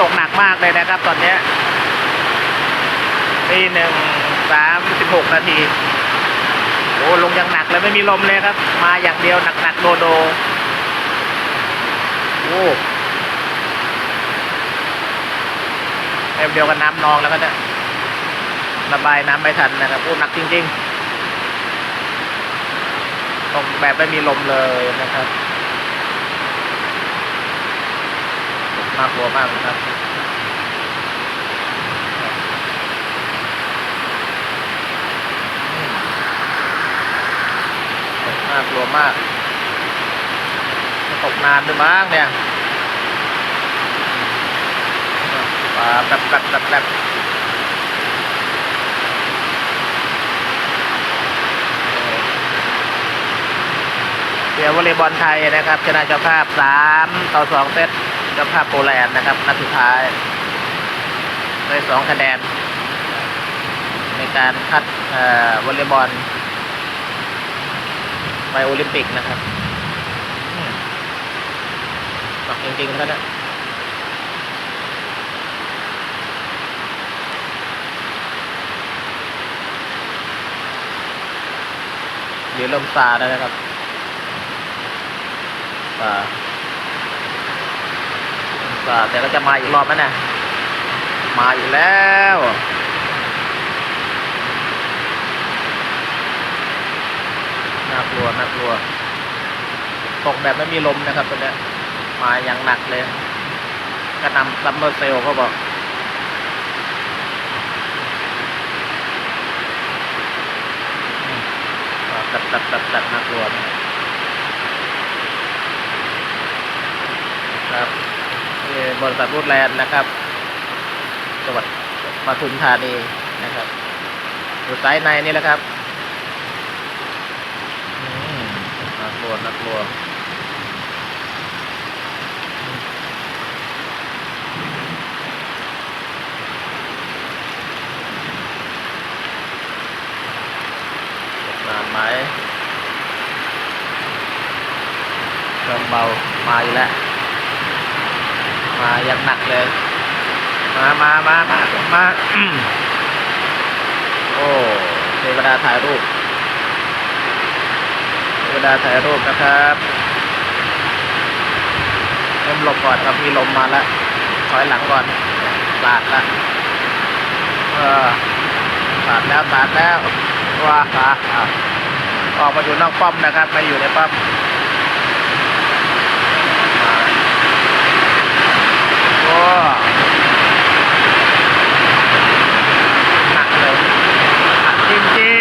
ตกหนักมากเลยนะครับ ตอนนี้ยตีหนึ่งสามสิบหกนาทีโอ้ลงอย่างหนักเลยไม่มีลมเลยครับ มาอย่างเดียวหนักๆโดโดโอ้แป๊บเดียวกันน้ำนองแล้วก็จะระบายน้ำไม่ทันนะครับโอ้หนักจริงๆตกแบบไม่มีลมเลยนะครับตก น่ากลัวมากนะครับน่ากลัวมาก ตกนานด้วยมั้งเนี่ยปลาแบบแบบแบบแบบเชียร์วอลเลย์บอลไทยนะครับชนะเจ้าภาพสามต่อสองเซต จ้าภาพโปแลนด์นะครับนัดสุดท้ายได้สองคะแนนในการคัดวอลเลย์บอลไปโอลิมปิกนะครับอืมหนักจริงๆครับเนี่ยเดี๋ยวเริ่มซาแล้นะครับซา เริ่มซาแต่ก็จะมาอีกรอบไหมน่ะมาอีกแล้วน่ากลัวน่ากลัวตกแบบไม่มีลมนะครับตัวเนี้มาอย่างหนักเลย กระนำซัมเมอร์เซลเขาบอกตัดตัดตัดตัดน่ากลัวนะครับนี่ บริษัทรูดแลนด์นะครับ จังหวัดปทุมธานีนะครับอยู่ซ้ายในนี่แหละครับน่ากลัวน่ากลัวนานไหมเริ่มเบามาอีกแล้ว มาอย่างหนักเลย มามามามามาโอ้เทวดาถ่ายรูปเวลาถ่ายรูปนะครับเริ่มหลบก่อนครับมีลมมาแล้วถอยหลังก่อนสาดละเออสาดแล้วสาดแล้วว้าอะอ่ออกมาอยู่นอกป้อมนะครับไม่อยู่ในป้อมมาโอ้ หนั